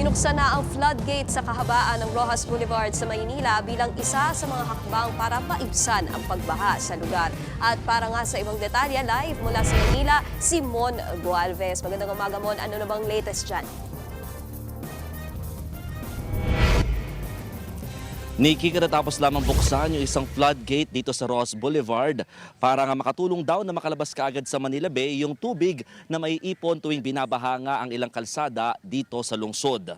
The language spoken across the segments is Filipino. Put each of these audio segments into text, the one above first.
Binuksan na ang floodgate sa kahabaan ng Rojas Boulevard sa Maynila bilang isa sa mga hakbang para maibsan ang pagbaha sa lugar. At para nga sa ibang detalye, live mula sa Maynila, si Mon Gualvez. Magandang umaga, Mon. Ano na bang latest dyan? Nikki, katatapos lamang buksan yung isang floodgate dito sa Ross Boulevard para nga makatulong daw na makalabas kaagad sa Manila Bay yung tubig na maiipon tuwing binabaha nga ang ilang kalsada dito sa lungsod.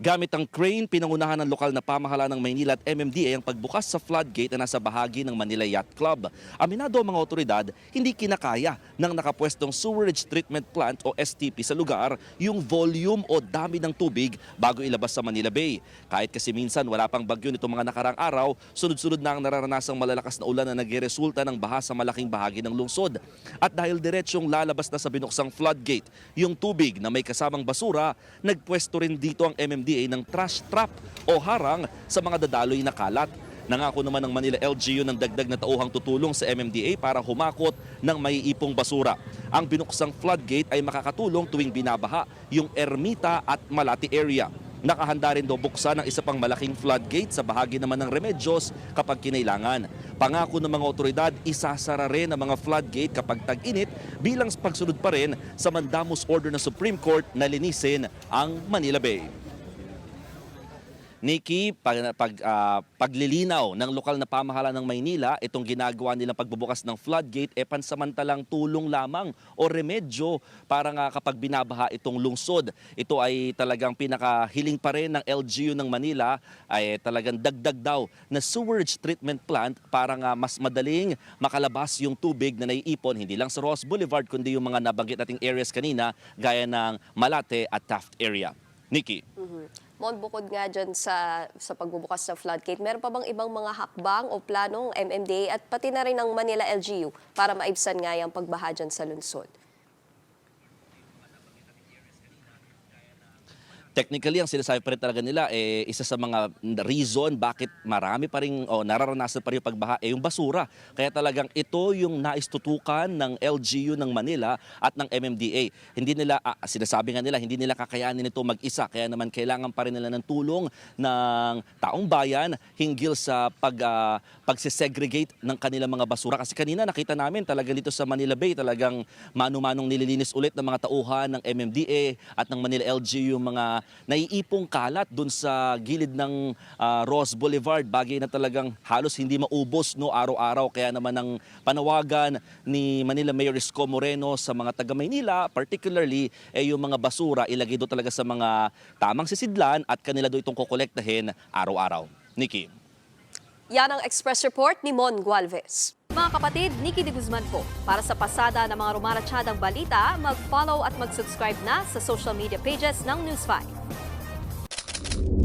Gamit ang crane, pinangunahan ng lokal na pamahalaan ng Maynila at MMDA ang pagbukas sa floodgate na nasa bahagi ng Manila Yacht Club. Aminado ang mga otoridad, hindi kinakaya ng nakapwestong sewerage treatment plant o STP sa lugar yung volume o dami ng tubig bago ilabas sa Manila Bay. Kahit kasi minsan wala pang bagyo nitong mga nakarang araw, sunod-sunod na ang nararanasang malalakas na ulan na nagresulta ng baha sa malaking bahagi ng lungsod. At dahil diretsyong lalabas na sa binuksang floodgate, yung tubig na may kasamang basura, nagpwesto rin dito ang MMDA ng trash trap o harang sa mga dadaloy na kalat. Nangako naman ng Manila LGU ng dagdag na tauhang tutulong sa MMDA para humakot ng maiipong basura. Ang binuksang floodgate ay makakatulong tuwing binabaha yung Ermita at Malati area. Nakahanda rin daw buksan ang isa pang malaking floodgate sa bahagi naman ng Remedios kapag kinailangan. Pangako ng mga otoridad, isasara rin ang mga floodgate kapag tag-init bilang pagsunod pa rin sa mandamus order ng Supreme Court na linisin ang Manila Bay. Nikki, pag, pag, ah, paglilinaw ng lokal na pamahalaan ng Maynila, itong ginagawa nilang pagbubukas ng floodgate, e pansamantalang tulong lamang o remedyo para nga kapag binabaha itong lungsod. Ito ay talagang pinakahiling pa rin ng LGU ng Manila, ay talagang dagdag daw na sewerage treatment plant para nga mas madaling makalabas yung tubig na naiipon, hindi lang sa Ross Boulevard, kundi yung mga nabanggit nating areas kanina, gaya ng Malate at Taft area. Nikki. Mon, bukod nga dyan sa, sa pagbubukas ng floodgate, meron pa bang ibang mga hakbang o planong MMDA at pati na rin ng Manila LGU para maibsan nga yung pagbaha dyan sa lungsod? Technically, ang sinasabi pa rin talaga nila, eh, isa sa mga reason bakit marami pa rin, o nararanasan pa rin yung pagbaha, eh, yung basura. Kaya talagang ito yung naistutukan ng LGU ng Manila at ng MMDA. Hindi nila, ah, sinasabi nga nila, hindi nila kakayanin ito mag-isa. Kaya naman kailangan pa rin nila ng tulong ng taong bayan hinggil sa pag, ah, pagsisegregate ng kanilang mga basura. Kasi kanina nakita namin talaga dito sa Manila Bay, talagang manu-manong nililinis ulit ng mga tauhan ng MMDA at ng Manila LGU yung mga naiipong kalat dun sa gilid ng ah, Ross Boulevard. Bagay na talagang halos hindi maubos no araw-araw. Kaya naman ang panawagan ni Manila Mayor Isko Moreno sa mga taga Maynila, particularly eh, yung mga basura ilagay do talaga sa mga tamang sisidlan at kanila do itong kokolektahin araw-araw. Nikki. Yan ang Express Report ni Mon Gualvez. Mga kapatid, Nikki de Guzman po. Para sa pasada ng mga rumaratsyadang balita, mag-follow at mag-subscribe na sa social media pages ng News 5.